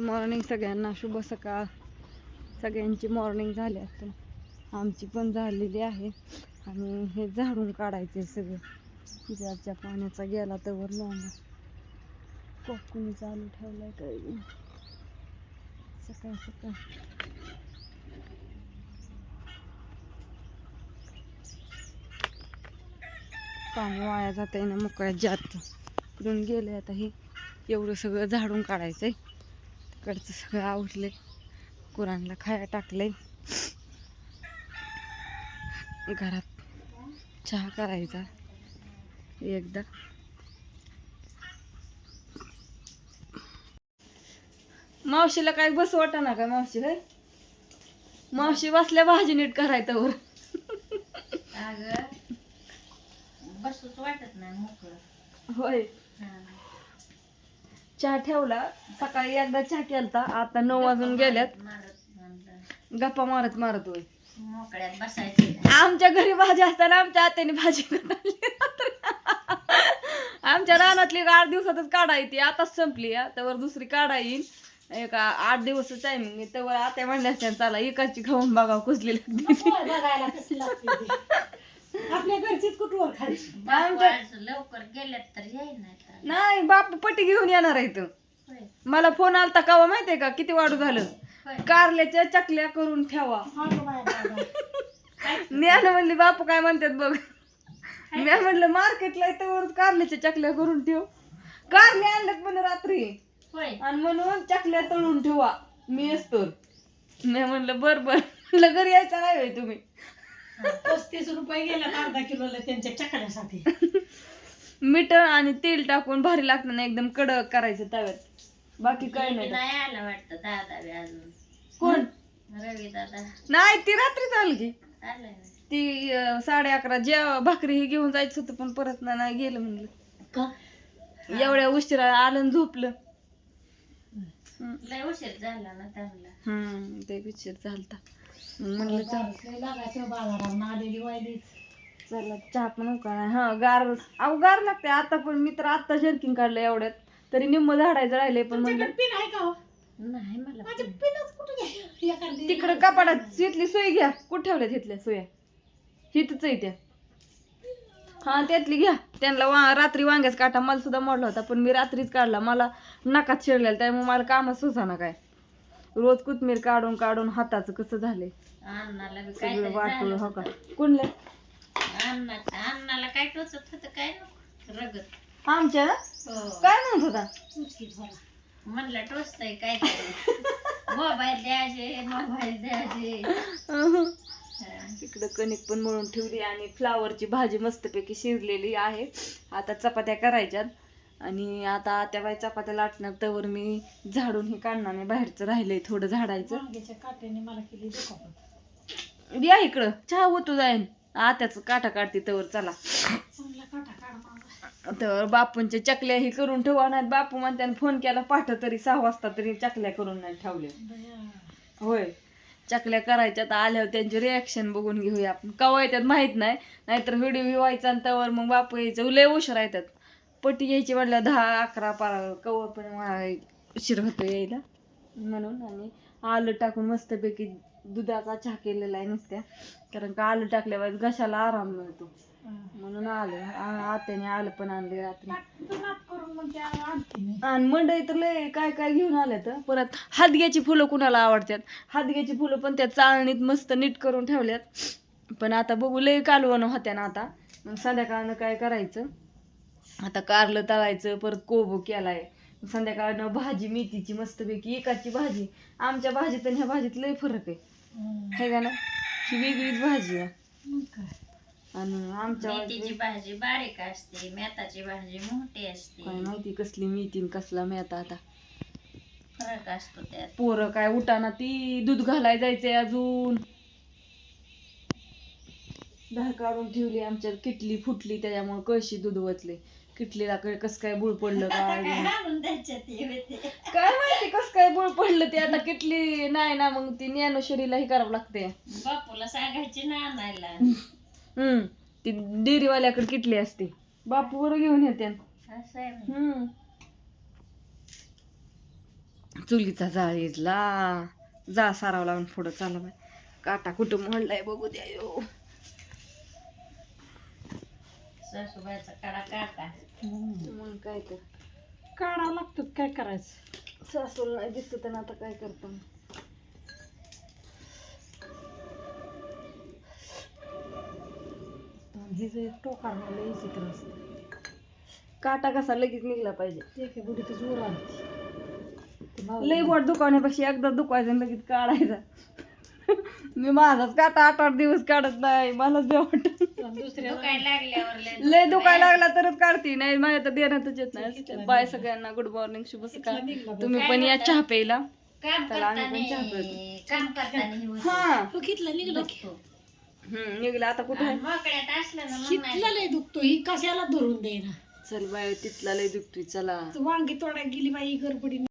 Morning सगळ्यांना. शुभ सकाळ. सगळ्यांची मॉर्निंग झाली असते आमची पण झालेली आहे. आणि हे झाडून काढायचे सगळं. ज्याच्या पाण्याचा गेला तर वर लोंगा कोकणी चालू ठेवलाय काही सकाळ सकाळ. पाणी वाया जात आहे ना मोकळ्यात जात इकडून गेले आता हे. एवढं सगळं झाडून काढायचंय. तिकडचं सगळं आवडले कुरांना खाया टाकलंय. घरात चहा करायचा. एकदा. मावशीला काय बस वाटा ना काय मावशी काय मावशी बसल्या भाजी नीट करायचं वर. बसूच वाटत नाही मोकळं. होय. चहा ठेवला. सकाळी एकदा चहा केलता. आता नऊ वाजून गेल्यात. गप्पा मारत मारत होय. मोकळ्यात बसायचे आमच्या घरी भाजी असताना आमच्या आत्याने भाजी आमच्या रानातली आठ दिवसातच काढा येते आताच संपली. त्यावर दुसरी काढा येईल एक आठ दिवस टायमिंग त्यावर आत्या म्हणल्या चला एकाची खाऊन बघा कुसली लागली आपल्या घरचीच कुठवर खायची लवकर गेल्यात तर नाही बाप पट्टी घेऊन येणार आहे इथं होय. मला फोन आलता कावा माहितीये का? किती वाढू झालं? कारल्याच्या चकल्या करून ठेवा. बाया बाबा. ज्ञान म्हणली बापू काय म्हणतात बघ. मी म्हणलं मार्केटला इथं कारल्याच्या चकल्या करून ठेव. कारले आणल्यात पण रात्री. होय. आणि म्हणून चकल्या तळून ठेवा. मी असतो मी म्हणलं बर बर. म्हणलं घरी यायचं नाही होय तुम्ही. पस्तीस रुपये गेला अर्धा किलोला त्यांच्या चकण्यासाठी मीठ आणि तेल टाकून भारी लागतं ना एकदम कडक करायचं तव्यात. बाकी काय नाही. नाही आला वाटतं दादा बी अजून. कोण? रवी दादा. नाही ती रात्री चाल की. आलाय. ती अं, साडे अकरा जेव भाकरी ही घेऊन जायचं होतं पण परत ना- नाही गेलं म्हणलं. का? एवढ्या उशिरा आलं आणि झोपलं. लय उशीर झाला ना त्यांना. हम्म ते विचार झालता. म्हणलं चल लय लागायचं बाजारात आलेली वायलीच चला चहा पण उकाळा. हा गार अहो गार लागते आता पण मी तर आता जर्किंग काढलं एवढ्यात. तरी निम्म झाडायचं राहिले पण म्हणलं. पिन आहे का हो? नाही मला माझे पिनच कुठे गेले? एखादी तिकडं कपाडात तिथली सोय घ्या. कुठे ठेवल्या तिथल्या सोया? हिथच आहे त्या. हा त्यातली घ्या. त्यांना वा रात्री वांग्याच काटा मला सुद्धा मोडला होता पण मी रात्रीच काढला. मला नाकात शिरलेला त्यामुळे मला कामच सुसाना काय. रोज कोथमीर काढून काढून हाताचं कसं झालंय अण्णाला बी काहीतरी झालं. हो का? कुणले? अण्णा अण्णाला काय टोचत होतं काय नको? रगत. आमच्या? हो. काय म्हणत होता? झाला. म्हणलं टोचतय काय मोबाईल द्यायचे मोबाईल द्यायचे. तिकडं कणिक पण मळून ठेवली आणि फ्लावरची भाजी मस्तपैकी शिरलेली आहे. आता चपात्या करायच्यात. आणि आता त्या बाई चपात्या लाटणार तर मी झाडून हे काढणार नाही बाहेरचं राहिलंय थोडं झाडायचं. वांग्याच्या काट्याने मला केली दुखापत या इकडं चहा होतो जाईन. आत्याच काटा काढते तवर चला. तर बापूंच्या चकल्या ही करून ठेवा नाही बापू म्हणते फोन केला पाठ तरी सहा वाजता तरी चकल्या करून नाही ठेवल्या. होय. चकल्या करायच्या तर आल्यावर त्यांची रिॲक्शन बघून घेऊया आपण. कवा येतात माहीत नाही. नाहीतर व्हिडिओ व्हायचा आणि त्यावर मग बापू यायचं. लय उशीर येतात. पट्टी यायची म्हटलं दहा अकरा पारा कवा पण मला उशीर होतो यायला. म्हणून आणि आलं टाकून मस्तपैकी दुधाचा चहा केलेला आहे नुसत्या. कारण का आलं टाकल्यावर घशाला आराम मिळतो. म्हणून आलं. आ- आत्याने आलं पण आणले रात्री. आणि मंडई तर लय काय काय घेऊन आल्यात तर परत हादग्याची फुलं कुणाला आवडतात? हादग्याची फुलं पण त्या चाळणीत मस्त नीट करून ठेवल्यात. पण आता बघू लय कालवण होत्या ना आता. मग संध्याकाळनं काय करायचं? आता कारलं तळायचं परत कोबो केलाय. संध्याकाळनं भाजी मेथीची मस्तपैकी एकाची भाजी. आमच्या भाजीत आणि ह्या भाजीत लय फरक आहे. हे का ना? ही वेगळीच भाजी आहे. काय? आणि आमच्या मेथीची भाजी बारीक असते मेथाची भाजी मोठी काय असते माहिती कसली मेथी आणि कसला मेथा आता. फरक असतो त्यात. पोरं काय उठाना ती दूध घालाय जायचंय अजून. धार काढून ठेवली आमच्या किटली फुटली त्याच्यामुळे कळशी दूध वतले किटलीला कस काय बुळ पडलं काय काय माहिती कस काय बुळ पडलं ते? आता किटली नाही ना मग ती ज्ञानेश्वरीला हे करावं लागते बापूला सांगायची ना आणायला. हम्म ती डेअरीवाल्याकडे किटली असते. बापू बरं घेऊन येते. हम्म. चुलीचा जाळीला जा सारावं लावून पुढं चालू बाय. काटा कुठं मोडलाय बघू द्या सासूबाईचा कडा काढता. मग काय तर. काढावं लागतं काय करायचं? सासूला नाही दिसत तर आता काय करतो? हे जे टोकाला लई चित्र असतं. काटा कसा लगेच निघला पाहिजे. ते काय बुडी तर जोर मावळं लई बोट दुखवण्यापेक्षा एकदा दुखवायचं आणि लगेच काढायचा. मी माझाच काटा आठ आठ दिवस काढत नाही मलाच बी वाटत. लय दुखायला लागला तरच काढते नाही माझ्या तर देण्यातच येत नाही. बाय सगळ्यांना गुड मॉर्निंग शुभ सकाळ. तुम्ही पण या चहा प्यायला. काम त्याला आम्ही पण चहा करताना काम करताना हे होतं. कितला निघला? की दुखतो. हम्म, निघलं आता कुठे आणि मोकळ्यात असलं ना मग नाही. कितला लय दुखतो ही कशाला धरून देईना? चल बाय तिथला लय दुखतोय चला. वांगी तोडायला गेली बाई गडबडीने.